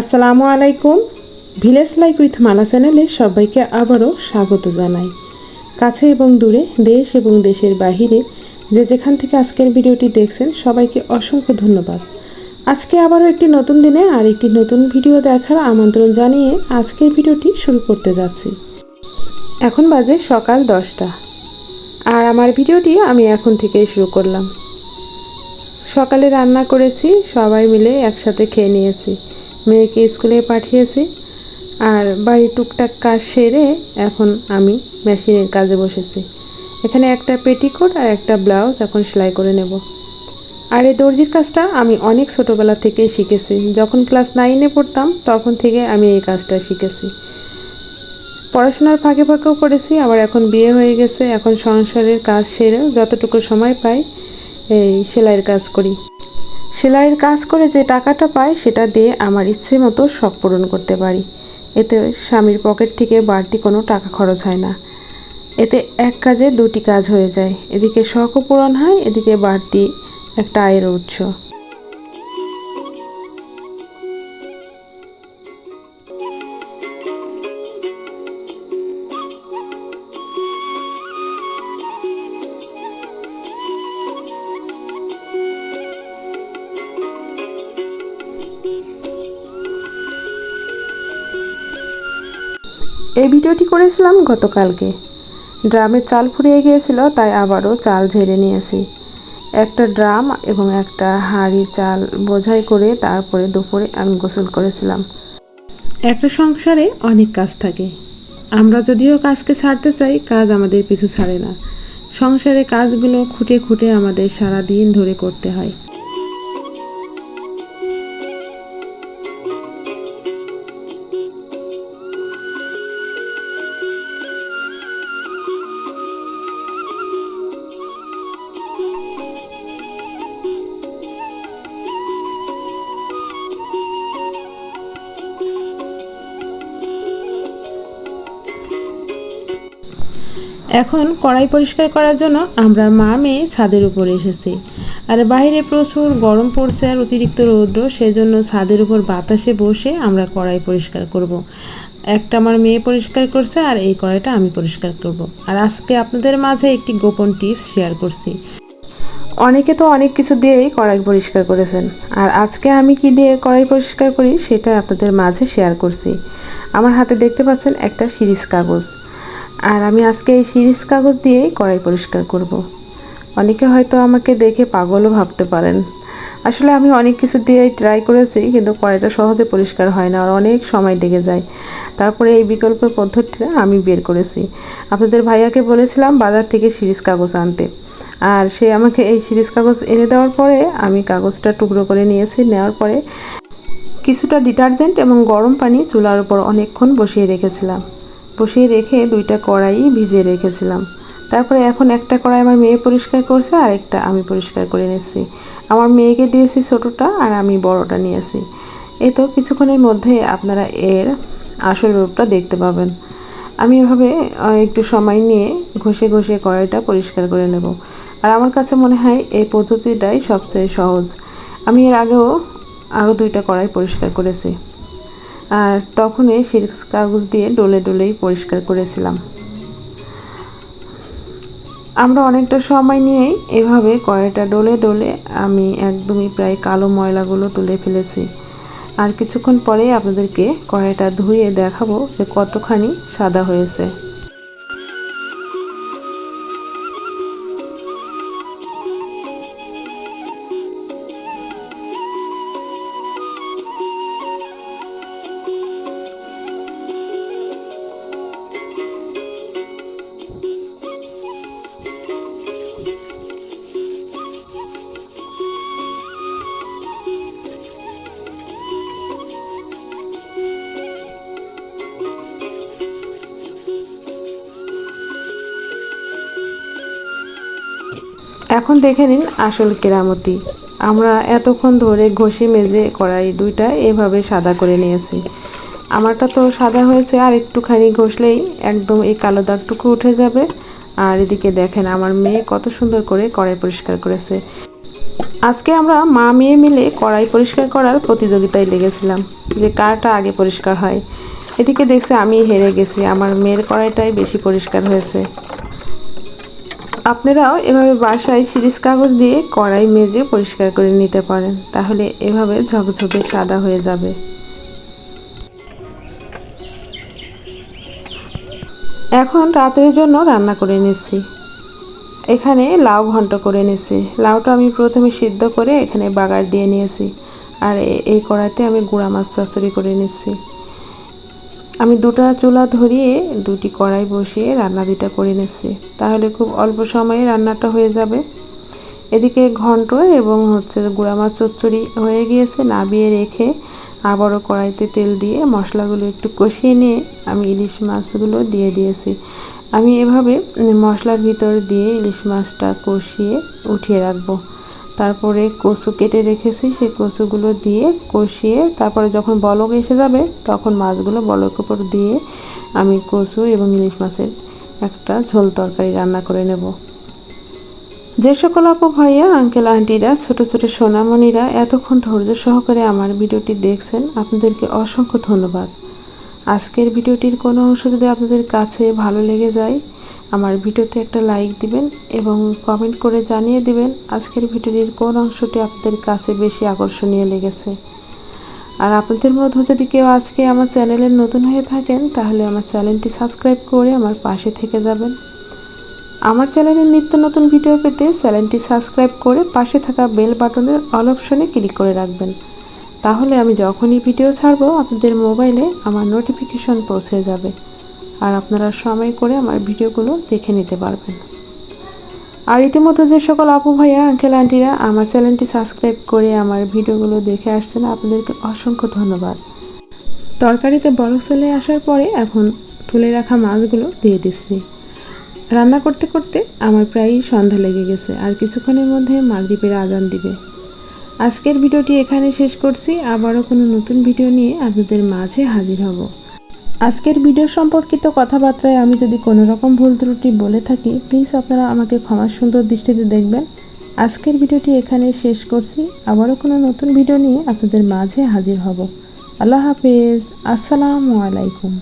আসসালামু আলাইকুম। Village life with মালা চ্যানেলে সবাইকে আবারও স্বাগত জানাই। কাছে এবং দূরে দেশ এবং দেশের বাহিরে যে যেখান থেকে আজকের ভিডিওটি দেখছেন সবাইকে অসংখ্য ধন্যবাদ। আজকে আবারও একটি নতুন দিনে আর একটি নতুন ভিডিও দেখার আমন্ত্রণ জানিয়ে আজকের ভিডিওটি শুরু করতে যাচ্ছি। এখন বাজে সকাল দশটা। আর আমার ভিডিওটি আমি এখন থেকেই শুরু করলাম। সকালে রান্না করেছি, সবাই মিলে একসাথে খেয়ে নিয়েছি। মেয়েকে স্কুলে পাঠিয়েছি। আর বাড়ির টুকটাক কাজ সেরে এখন আমি মেশিনের কাজে বসেছি। এখানে একটা পেটিকোট আর একটা ব্লাউজ এখন সেলাই করে নেব। আর এই দর্জির কাজটা আমি অনেক ছোটোবেলা থেকেই শিখেছি। যখন ক্লাস নাইনে পড়তাম, তখন থেকে আমি এই কাজটা শিখেছি। পড়াশোনার ফাঁকে ফাঁকেও করেছি, আবার এখন বিয়ে হয়ে গেছে। এখন সংসারের কাজ সেরে যতটুকু সময় পাই এই সেলাইয়ের কাজ করি। সেলাইয়ের কাজ করে যে টাকাটা পাই সেটা দিয়ে আমার ইচ্ছে মতো শখ পূরণ করতে পারি। এতে স্বামীর পকেট থেকে বাড়তি কোনো টাকা খরচ হয় না। এতে এক কাজে দুটি কাজ হয়ে যায়। এদিকে শখও পূরণ হয়, এদিকে বাড়তি একটা আয়ের উৎস। এই ভিডিওটি করেছিলাম গতকালকে। ড্রামের চাল ফুরিয়ে গিয়েছিল, তাই আবারও চাল ঝেড়ে নিয়েছি। একটা ড্রাম এবং একটা হাঁড়ি চাল বোঝাই করে তারপরে দুপুরে আমি গোসল করেছিলাম। একটা সংসারে অনেক কাজ থাকে। আমরা যদিও কাজকে ছাড়তে চাই, কাজ আমাদের পিছু ছাড়ে না। সংসারে কাজগুলো খুঁটে খুঁটে আমাদের সারা দিন ধরে করতে হয়। এখন কড়াই পরিষ্কার করার জন্য আমরা মা মেয়ে ছাদের উপরে এসেছি। আর বাইরে প্রচুর গরম পড়ছে আর অতিরিক্ত রৌদ্র, সেজন্য ছাদের উপর বাতাসে বসে আমরা কড়াই পরিষ্কার করব। একটা আমার মেয়ে পরিষ্কার করছে আর এই কড়াইটা আমি পরিষ্কার করব। আর আজকে আপনাদের মাঝে একটি গোপন টিপস শেয়ার করছি। অনেকে তো অনেক কিছু দিয়েই কড়াই পরিষ্কার করেছেন। আর আজকে আমি কি দিয়ে কড়াই পরিষ্কার করি সেটা আপনাদের মাঝে শেয়ার করছি। আমার হাতে দেখতে পাচ্ছেন একটা সিরিজ কাগজ। আর আমি আজকে এই সিরিজ কাগজ দিয়েই কড়াই পরিষ্কার করব। অনেকে হয়তো আমাকে দেখে পাগলও ভাবতে পারেন। আসলে আমি অনেক কিছু দিয়ে ট্রাই করেছি, কিন্তু কড়াইটা সহজে পরিষ্কার হয় না আর অনেক সময় লেগে যায়। তারপরে এই বিকল্প পদ্ধতিটা আমি বের করেছি। আপনাদের ভাইয়াকে বলেছিলাম বাজার থেকে সিরিজ কাগজ আনতে। আর সে আমাকে এই সিরিজ কাগজ এনে দেওয়ার পরে আমি কাগজটা টুকরো করে নিয়েছি, নেওয়ার পরে কিছুটা ডিটারজেন্ট এবং গরম পানি চুলার উপর অনেকক্ষণ বসিয়ে রেখেছিলাম। বসিয়ে রেখে দুইটা কড়াই ভিজিয়ে রেখেছিলাম। তারপরে এখন একটা কড়াই আমার মেয়ে পরিষ্কার করছে আর একটা আমি পরিষ্কার করে নিয়েছি। আমার মেয়েকে দিয়েছি ছোটোটা আর আমি বড়টা নিয়েছি। এই তো কিছুক্ষণের মধ্যে আপনারা এর আসল রূপটা দেখতে পাবেন। আমি এভাবে একটু সময় নিয়ে ঘষে ঘষে কড়াইটা পরিষ্কার করে নেব। আর আমার কাছে মনে হয় এই পদ্ধতিটাই সবচেয়ে সহজ। আমি এর আগেও আরও দুইটা কড়াই পরিষ্কার করেছি। আর তখনই সেই কাগজ দিয়ে ডলে ডলেই পরিষ্কার করেছিলাম। আমরা অনেকটা সময় নিয়েই এভাবে কড়াইটা ডলে ডলে আমি একদমই প্রায় কালো ময়লাগুলো তুলে ফেলেছি। আর কিছুক্ষণ পরেই আপনাদেরকে কড়াইটা ধুয়ে দেখাবো যে কতখানি সাদা হয়েছে। এখন দেখে নিন আসল কেরামতি। আমরা এতক্ষণ ধরে ঘষে মেজে কড়াই দুইটা এভাবে সাদা করে নিয়েছি। আমারটা তো সাদা হয়েছে, আর একটুখানি ঘষলেই একদম এই কালো দাগটুকু উঠে যাবে। আর এদিকে দেখেন, আমার মেয়ে কত সুন্দর করে কড়াই পরিষ্কার করেছে। আজকে আমরা মা মেয়ে মিলে কড়াই পরিষ্কার করার প্রতিযোগিতায় লেগেছিলাম, যে কারটা আগে পরিষ্কার হয়। এদিকে দেখছে আমি হেরে গেছি, আমার মেয়ের কড়াইটাই বেশি পরিষ্কার হয়েছে। আপনারাও এভাবে বাসায় সিরিজ কাগজ দিয়ে কড়াই মেজে পরিষ্কার করে নিতে পারেন, তাহলে এভাবে ঝকঝকে সাদা হয়ে যাবে। এখন রাতের জন্য রান্না করে নিচ্ছি। এখানে লাউ ঘন্ট করে নিয়েছি লাউটা আমি প্রথমে সিদ্ধ করে এখানে বাগার দিয়ে নিয়েছি। আর এই কড়াইতে আমি গুঁড়া মাছ চচড়ি করে নিচ্ছি। আমি দুটা চুলা ধরিয়ে দুটি কড়াই বসিয়ে রান্না দুটা করে নিচ্ছি। তাহলে খুব অল্প সময়ে রান্নাটা হয়ে যাবে। এদিকে ঘন্ট এবং হচ্ছে গুঁড়া মাছ চচ্চড়ি হয়ে গিয়েছে, নাবিয়ে রেখে আবারও কড়াইতে তেল দিয়ে মশলাগুলো একটু কষিয়ে নিয়ে আমি ইলিশ মাছগুলো দিয়ে দিয়েছি। আমি এভাবে মশলার ভিতর দিয়ে ইলিশ মাছটা কষিয়ে উঠিয়ে রাখব। তারপরে কচু কেটে রেখেছি, সেই কচুগুলো দিয়ে কষিয়ে তারপরে যখন বলক এসে যাবে, তখন মাছগুলো বলক উপর দিয়ে আমি কচু এবং ইলিশ মাছের একটা ঝোল তরকারি রান্না করে নেব। যে সকল আপু ভাইয়া আঙ্কেল আন্টিরা ছোট ছোট সোনামণিরা এতক্ষণ ধৈর্য সহকারে আমার ভিডিওটি দেখছেন, আপনাদেরকে অসংখ্য ধন্যবাদ। আজকের ভিডিওটির কোনো অংশ যদি আপনাদের কাছে ভালো লেগে যায় আমার ভিডিওতে একটা লাইক দিবেন এবং কমেন্ট করে জানিয়ে দিবেন আজকের ভিডিওটির কোন অংশটি আপনাদের কাছে বেশি আকর্ষণীয় লেগেছে। আর আপনাদের মধ্যে যদি কেউ আজকে আমার চ্যানেলের নতুন হয়ে থাকেন, তাহলে আমার চ্যানেলটি সাবস্ক্রাইব করে আমার পাশে থেকে যাবেন। আমার চ্যানেলের নিত্য নতুন ভিডিও পেতে চ্যানেলটি সাবস্ক্রাইব করে পাশে থাকা বেল বাটনের অল অপশনে ক্লিক করে রাখবেন। তাহলে আমি যখনই ভিডিও ছাড়বো, আপনাদের মোবাইলে আমার নোটিফিকেশন পৌঁছে যাবে। আর আপনারা সময় করে আমার ভিডিওগুলো দেখে নিতে পারবেন। আর ইতিমধ্যে যে সকল আপু ভাইয়া আঙ্কেল আন্টিরা আমার চ্যানেলটি সাবস্ক্রাইব করে আমার ভিডিওগুলো দেখে আসছেন, আপনাদেরকে অসংখ্য ধন্যবাদ। তরকারিতে বড় চলে আসার পরে এখন তুলে রাখা মাছগুলো দিয়ে দিচ্ছি। রান্না করতে করতে আমার প্রায়ই সন্ধ্যা লেগে গেছে, আর কিছুক্ষণের মধ্যে মাগরীপের আজান দিবে। আজকের ভিডিওটি এখানে শেষ করছি। আবারও কোনো নতুন ভিডিও নিয়ে আপনাদের মাঝে হাজির হব। আজকের ভিডিও সম্পর্কিত কথাবার্তায় আমি যদি কোনো রকম ভুল ত্রুটি বলে থাকি প্লিজ আপনারা আমাকে ক্ষমা সুন্দর দৃষ্টিতে দেখবেন। আজকের ভিডিওটি এখানে শেষ করছি। আবারও কোনো নতুন ভিডিও নিয়ে আপনাদের মাঝে হাজির হব। আল্লাহ হাফেজ। আসসালামু আলাইকুম।